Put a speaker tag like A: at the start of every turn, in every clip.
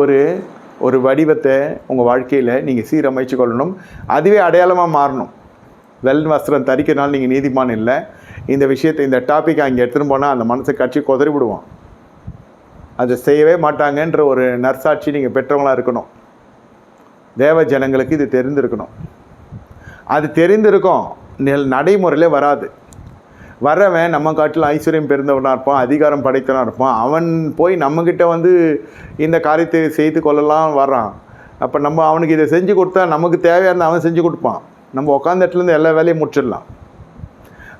A: ஒரு ஒரு வடிவத்தை உங்கள் வாழ்க்கையில் நீங்கள் சீரமைச்சு கொள்ளணும். அதுவே அடையாளமாக மாறணும். வெல் வஸ்திரம் தரிக்கிறனால நீங்கள் நீதிமான் இல்லை. இந்த விஷயத்தை இந்த டாப்பிக்கை அங்கே எடுத்துன்னு போனால் அந்த மனசை கட்சி கொதறி விடுவோம் அதை செய்யவே மாட்டாங்கன்ற ஒரு நர்சாட்சி நீங்கள் பெற்றவங்களாக இருக்கணும். தேவ ஜனங்களுக்கு இது தெரிந்திருக்கணும். அது தெரிந்திருக்கும் நெல் நடைமுறையில் வராது. வரவன் நம்ம காட்டில் ஐஸ்வர்யம் பெருந்தவனாக இருப்பான் அதிகாரம் படைத்தவனாக இருப்பான். அவன் போய் நம்மக்கிட்ட வந்து இந்த காரியத்தை செய்து கொள்ளலாம் வர்றான். அப்போ நம்ம அவனுக்கு இதை செஞ்சு கொடுத்தா நமக்கு தேவையான அவன் செஞ்சு கொடுப்பான். நம்ம உட்காந்த இடத்துலேருந்து எல்லா வேலையும் முடிச்சிடலாம்.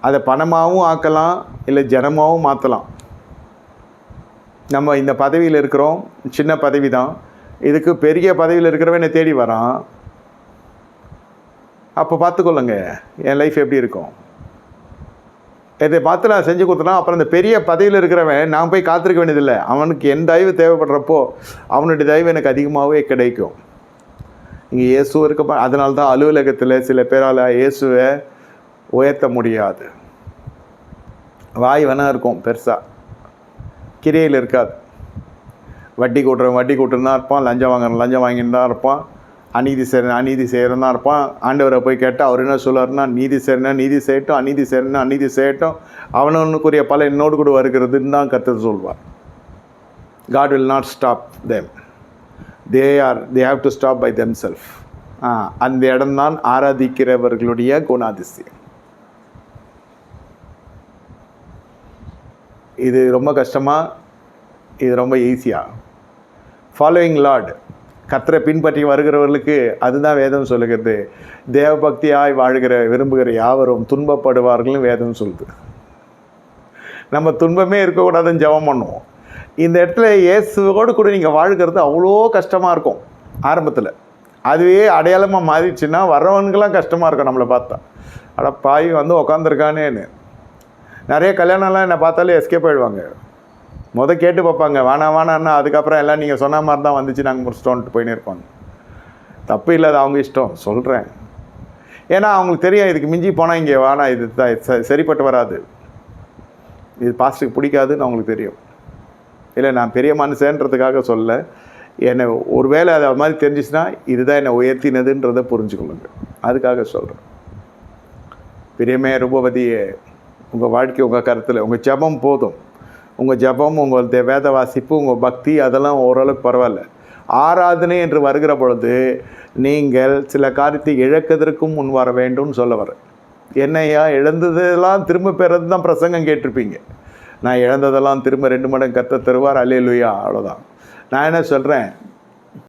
A: அதை பணமாகவும் ஆக்கலாம் இல்லை ஜனமாகவும் மாற்றலாம் நம்ம இந்த பதவியில் இருக்கிறோம் சின்ன பதவி தான் இதுக்கு பெரிய பதவியில் இருக்கிறவன் என்னை தேடி வரான். அப்போ பார்த்துக்கொள்ளுங்க என் லைஃப் எப்படி இருக்கும்? இதை பார்த்து நான் செஞ்சு கொடுத்தனா அப்புறம் இந்த பெரிய பதவியில் இருக்கிறவன் நான் போய் காத்திருக்க வேண்டியதில்லை. அவனுக்கு என் தயவு தேவைப்படுறப்போ அவனுடைய தயவு எனக்கு அதிகமாகவே கிடைக்கும். இங்கே இயேசு இருக்க அதனால தான் அலுவலகத்தில் சில பேரால் இயேசுவை உயர்த்த முடியாது. வாய் வேணா இருக்கும் பெருசாக கிரியையில் இருக்காது. வட்டி கூட்டுறவன் வட்டி கூட்டுன்னு தான் இருப்பான் லஞ்சம் வாங்குறவன் லஞ்சம் வாங்கின்னு தான் இருப்பான். அநீதி செய்கிறேன் அநீதி செய்கிறேன் தான் இருப்பான். ஆண்டவரை போய் கேட்டால் அவர் என்ன சொல்லுவார்னா நீதி செய்யணும் நீதி செய்யட்டும் அநீதி செய்யணும் அநீதி செய்யட்டும் அவனவனுக்குரிய பல என்னோடு கூட வருகிறதுன்னு தான் கற்றுட்டு சொல்வார். God will not stop them they are they have to stop by them self அந்த இடம்தான் ஆராதிக்கிறவர்களுடைய குணாதிசயம். இது ரொம்ப கஷ்டமாக இது ரொம்ப ஈஸியாக ஃபாலோயிங் லார்டு கத்தரை பின்பற்றி வருகிறவர்களுக்கு அதுதான் வேதம் சொல்லுகிறது. தேவபக்தியாய் வாழ்கிற விரும்புகிற யாவரும் துன்பப்படுவார்கள்னு வேதம் சொல்லுது. நம்ம துன்பமே இருக்கக்கூடாதுன்னு ஜெபம் பண்ணுவோம். இந்த இடத்துல இயேசுவோடு கூட நீங்கள் வாழ்கிறது அவ்வளோ கஷ்டமாக இருக்கும் ஆரம்பத்தில். அதுவே அடையாளமாக மாறிடுச்சுன்னா வர்றவனுக்கெல்லாம் கஷ்டமாக இருக்கும் நம்மளை பார்த்தா. அட பாய் வந்து உக்காந்துருக்கானேன்னு. நிறைய கல்யாணம்லாம் என்னை பார்த்தாலே எஸ்கேப் ஆயிடுவாங்க. முத கேட்டு பார்ப்பாங்க. வானா வேணான்னா அதுக்கப்புறம் எல்லாம் நீங்கள் சொன்ன மாதிரி தான் வந்துச்சு. நாங்கள் முடிச்சிட்டோன்ட்டு போயின்னு இருப்பாங்க தப்பு இல்லை அது அவங்க இஷ்டம். சொல்கிறேன் ஏன்னா அவங்களுக்கு தெரியும் இதுக்கு மிஞ்சி போனால் இங்கே வேணாம் இது தான் சரிப்பட்டு வராது. இது பாஸ்ட்டுக்கு பிடிக்காதுன்னு அவங்களுக்கு தெரியும். இல்லை நான் பெரிய மனுஷன்றதுக்காக சொல்ல என்னை ஒருவேளை அது மாதிரி தெரிஞ்சிச்சுன்னா இதுதான் என்னை உயர்த்தினதுன்றதை புரிஞ்சுக்கொள்ளுங்க. அதுக்காக சொல்கிறேன் பிரியமே ரூபவதியே உங்கள் வாழ்க்கை உங்கள் கருத்தில் உங்கள் ஜபம் போதும். உங்கள் ஜபம் உங்கள் தே- வேத வாசிப்பு உங்கள் பக்தி அதெல்லாம் ஓரளவுக்கு பரவாயில்ல. ஆராதனை என்று வருகிற பொழுது நீங்கள் சில காரியத்தை இழக்கதற்கும் முன் வர வேண்டும்னு சொல்ல வர என்னையா இழந்ததெல்லாம் திரும்ப பெறது தான் பிரசங்கம் கேட்டிருப்பீங்க. நான் இழந்ததெல்லாம் திரும்ப ரெண்டு மடங்கு கத்த தருவார் அல்லேலுயா அவ்வளோதான் நான் என்ன சொல்கிறேன்